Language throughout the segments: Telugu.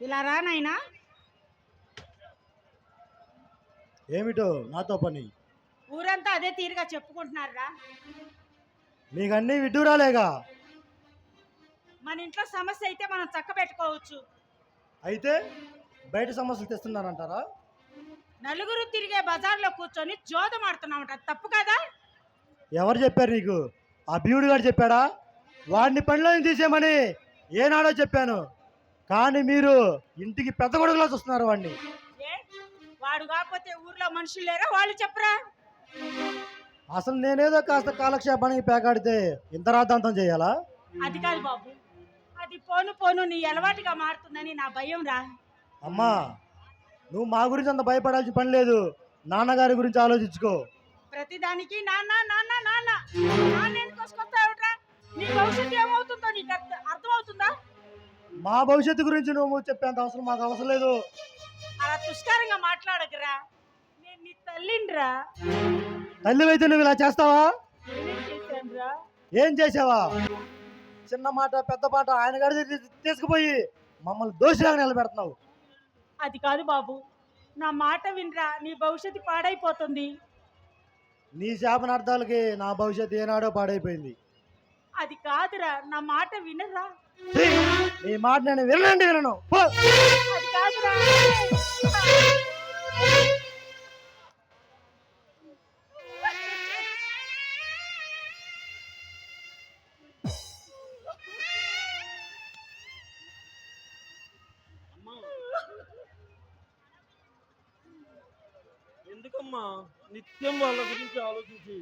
ఇలా రా నాయనా. ఏమిటో నాతో పని. ఊరంతా అదే తీరుగా చెప్పుకుంటున్నారా మీకు అన్నీ విడ్డూరాలేగా? మన ఇంట్లో సమస్య అయితే మనం చక్క పెట్టుకోవచ్చు. అయితే బయట సమస్యలు తెస్తున్నారంటారా? నలుగురు తిరిగే బజార్లో కూర్చొని జోదం ఆడుతున్నామట తప్పు కదా? ఎవరు చెప్పారు నీకు? ఆ భీముడు గారు చెప్పాడా? వాడిని పనిలో తీసేయమని ఏనాడో చెప్పాను. కానీ మీరు ఇంటికి పెద్ద కొడుకులో చూస్తున్నారు వాడిని. ఏ? వాడు కాకపోతే ఊర్లో మనుషులు లేరా? వాళ్ళు చెప్పరా? అసలు నేనేదో కాస్త కాలక్షేపానికి పేకాడితే ఇంత రాద్ధాంతం చేయాలా? అది కాదు బాబు. అది పోను పోను నీ అలవాటుగా మారుతుందని నా భయం రా. అమ్మా నువ్వు మా గురించి అంత భయపడాల్సిన పని లేదు. నాన్నగారి గురించి ఆలోచించుకో. ప్రతిదానికి నాన్న నాన్న నాన్న. నాన్న ఎందుకు వసుకొస్తావుట్రా నీ భవిష్యత్తు ఏమవుతుందో నీకు అర్థ- అర్థమవుతుందా? మా భవిష్యత్తు గురించి నువ్వు చెప్పేంత అవసరం మాకు అవసరం లేదు. అలా తుష్కారంగా మాట్లాడకురా. నేను నీ తల్లిండ్రా తల్లివైతే నువ్వు ఇలా చేస్తావా? నేనేం చేశానురా? ఏం చేసావా చిన్న మాట పెద్ద మాట ఆయన గారి తీసుకుపోయి మమ్మల్ని దోషిలాగా నిలబెడుతున్నావు. అది కాదు బాబు. నా మాట వినరా. నీ భవిష్యత్తు పాడైపోతుంది. నీ శాపనార్థాలకి నా భవిష్యత్తు ఏనాడో పాడైపోయింది. అది కాదురా నా మాట వినరా! నీ మాట నేను వినండి వినను పో! అది కాదురా అమ్మా ఎందుకమ్మా నిత్యం వాళ్ళ గురించి ఆలోచించి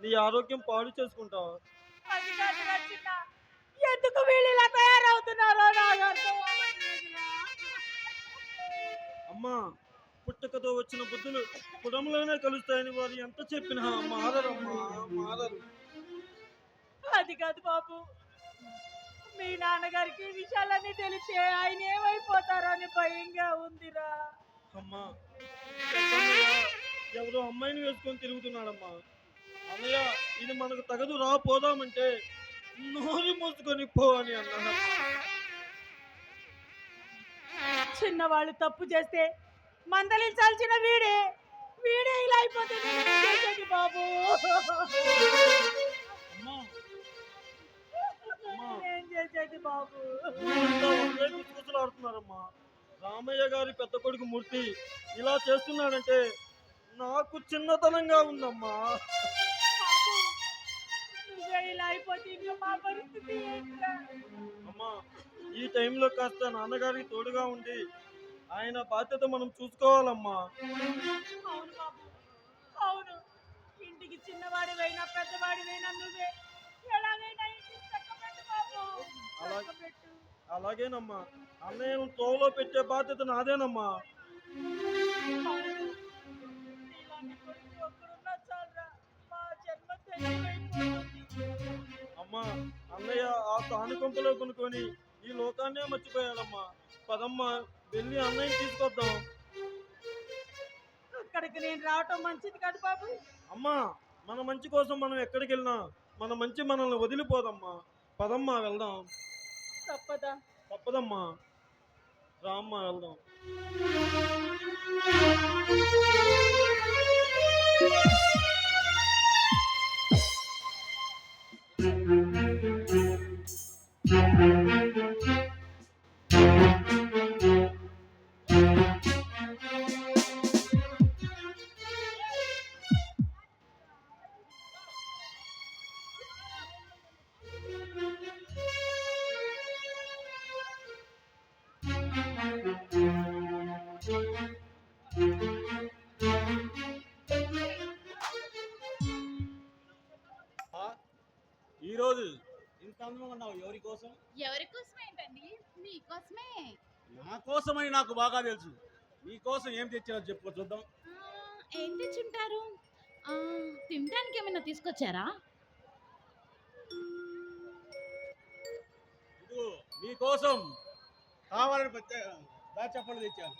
నీ ఆరోగ్యం పాడు చేసుకుంటావు ఎందుకు వీళ్ళు ఇలా తయారవుతున్నారో. అమ్మా పుట్టకతో వచ్చిన బుద్ధులు కుటుంబంలోనే కలుస్తాయని వారు ఎంత చెప్పినా మారరమ్మా మారరు. అది కాదు బాబు. మీ నాన్నగారికి విషయాలన్నీ తెలిస్తే ఆయన ఏమైపోతారో అని భయంగా ఉందిరా. అమ్మా ఎవరో అమ్మాయిని వేసుకొని తిరుగుతున్నాడమ్మా. అన్నయ్య ఇది మనకు తగదు రా పోదామంటే నోరు మూసుకొని పో అని అన్నాడు. చిన్నవాళ్ళు తప్పు చేస్తే మందలించాల్సిన వీడే వీడే ఇలా అయిపోతే బాబు. ఏం చేసేది బాబు? గుసగుసలాడుతున్నారమ్మా రామయ్య గారి పెద్ద కొడుకు మూర్తి ఇలా చేస్తున్నాడంటే నాకు చిన్నతనంగా ఉందమ్మా. అమ్మా ఈ టైంలో కాస్త నాన్నగారికి తోడుగా ఉండి ఆయన బాధ్యత మనం చూసుకోవాలమ్మా. అవును బాబు అవును. ఇంటికి చిన్నవాడివైనా పెద్దవాడివైనా నువ్వే. ఎలాగైనా ఇంటికి చక్కబెట్టు బాబు. అలా- చక్కబెట్టు. అలాగేనమ్మా. అన్నయ్యను తోవలో పెట్టే బాధ్యత నాదేనమ్మా. అవును. నీలాంటి కొడుకు ఒక్కడున్నా అమ్మా అన్నయ్య ఆ తానుకొంపలో కొనుక్కొని ఈ లోకాన్నే మర్చిపోయాడమ్మా పదమ్మా వెళ్ళి అన్నయ్య తీసుకొద్దాం. అక్కడికి నేను రావటం మంచిది కాదు బాబు. అమ్మా మన మంచి కోసం మనం ఎక్కడికి వెళ్ళినా మన మంచి మనల్ని వదిలిపోదమ్మా. పదమ్మా వెళ్దాం. తప్పదా? తప్పదమ్మా. రామ్మా వెళ్దాం. ఈరోజు కోసమని నాకు బాగా తెలుసు. నీ కోసం ఏం తెచ్చారో చెప్పు చూద్దాం. ఏం తెచ్చుంటారు? తినడానికి ఏమైనా తీసుకొచ్చారా? ఇదిగో నీ కోసం కావాలని ప్రత్యేక దాచి చెప్పండి తెచ్చాను.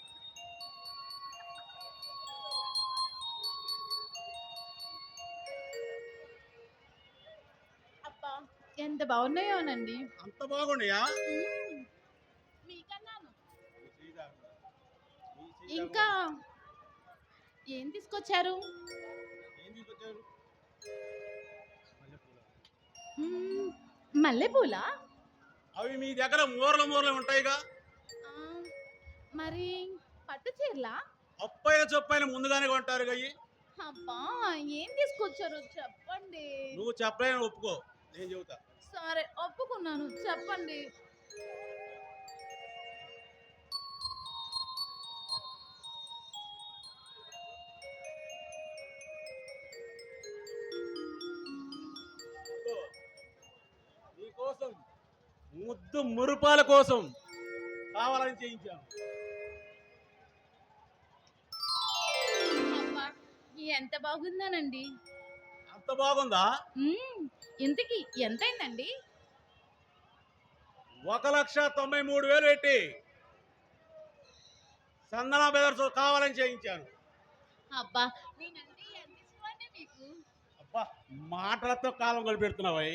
ఎంత బాగున్నాయోనండి. అంత బాగున్నాయా? ఇంకా ఏం తీసుకొచ్చారు? మల్లెపూలు. అవి మీ దగ్గర మూరలు మూరలు ఉంటాయిగా. మరి పట్టు చీరలా? అప్పైన చొప్పైన ముందుగానే కొంటారు గయ్యి అబ్బా ఏం తీసుకొచ్చారు చెప్పండి. నువ్వు చెప్పలేని ఒప్పుకో. నేను చెబుతా. సరే ఒప్పుకున్నాను. చెప్పండి. నీకోసం ముద్దు మురుపాల కోసం కావాలని అబ్బా ఎంత బాగుందానండి. అంత బాగుందా? ఇంతకి ఎంతైందండి? ఒక లక్ష తొంభై మూడు వేలు పెట్టి సందన బెదర్స్ కావాలని చేయించాను అబ్బా నేనంటే ఎంత ఇష్టం అండి మీకు? అబ్బా మాటలతో కాలం గడిపెడుతున్నావై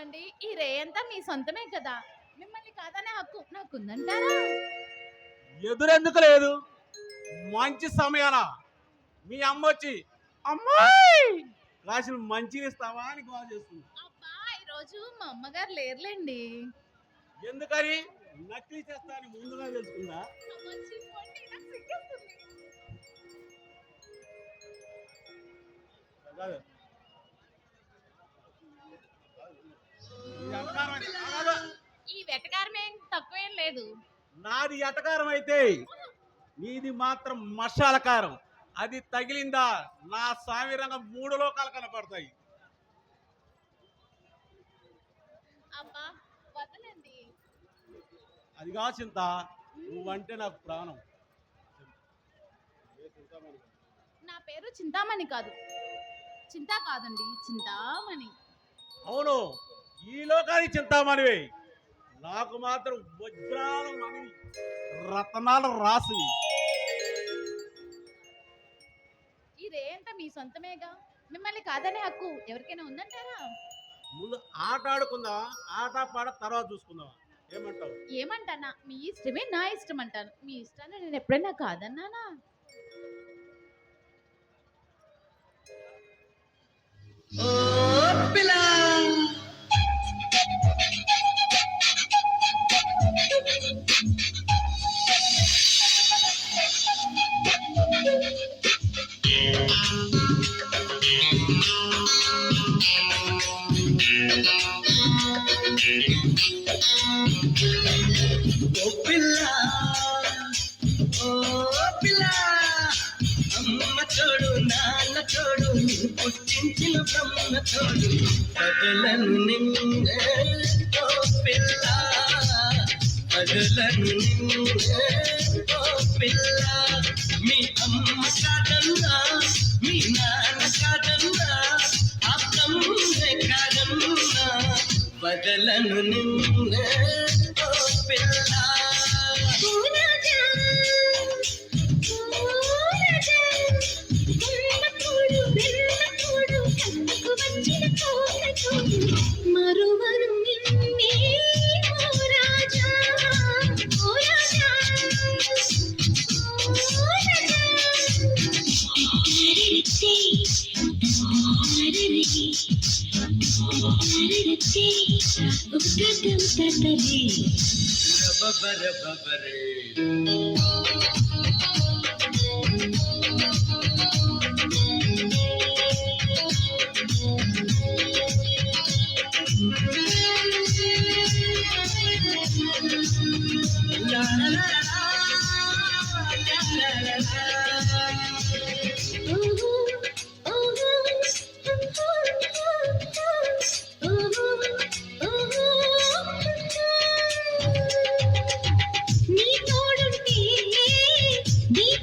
కర్మండి ఈ రే అంతా మీ సొంతమే కదా. మిమ్మల్ని కాదనే హక్కు? నాకుందంటారా? ఎదురెందుకు లేదు. మంచి సమయాన మీ అమ్మ వచ్చి అమ్మాయి! రాసిన మంచిని ఇస్తావా అని కాల్ చేస్తుంది. అబ్బా ఈరోజు మా అమ్మగారు లేరులేండి. ఎందుకని? నకిలీ చేస్తా అని ముందుగా తెలుసుకుందా. కాదు. ఈ వెటకారమేం తక్కువేం లేదు. నాది ఎటకారం అయితే నీది మాత్రం మసాల కారం అది తగిలిందా? నా సామిరంగ మూడు లోకాలు కనపడతాయి. అది కాదు చింత నువ్వంటే నాకు ప్రాణం. నా పేరు చింతామణి కాదు. చింత కాదండి చింతామణి. అవును. ఈ లోకానికి చింతామణివే. నాకు మాత్రం వజ్రాల మణివి రత్నాల రాసి అంతా మీ సొంతమేగా? మిమ్మల్ని కాదనే హక్కు ఎవరికైనా ఉందంటారా? ముందు ఆట ఆడుకుందాం ఆట పాట తర్వాత చూసుకుందాం ఏమంటావు? ఏమంటానా? మీ ఇష్టమే నా ఇష్టం అంటాను. మీ ఇష్టాన్ని నేను ఎప్పుడైనా కాదన్నానా? ఓ పిల్ల! పుట్టించిన బ్రహ్మ తోడు పగలను నిన్నే పిల్ల పగలను నిన్నే పిల్ల. పగలను నిన్నే ఓ పిల్ల మరువరు నిన్నే ఓ రాజా ఓ Deep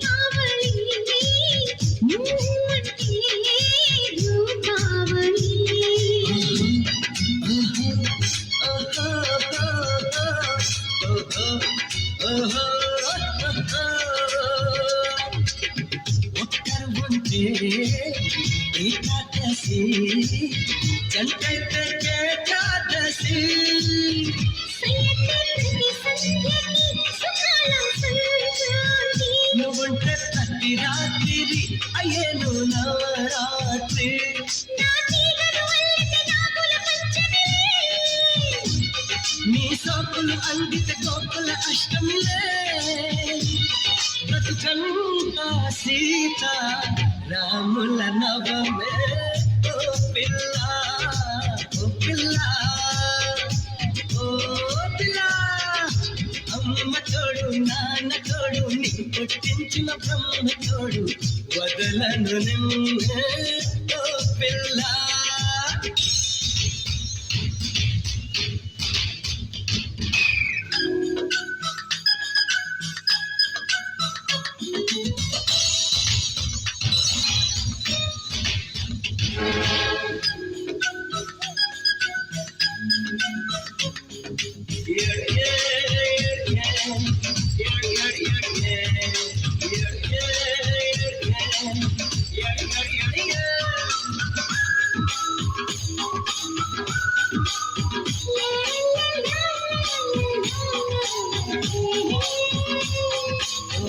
సీత రాముల నవమే. ఓ పిల్ల ఓ పిల్ల ఓ పిల్ల. అమ్మ తోడు నాన్న తోడు నీ పుట్టించిన బ్రహ్మ తోడు వదలను నిన్నే. ఓ పిల్ల.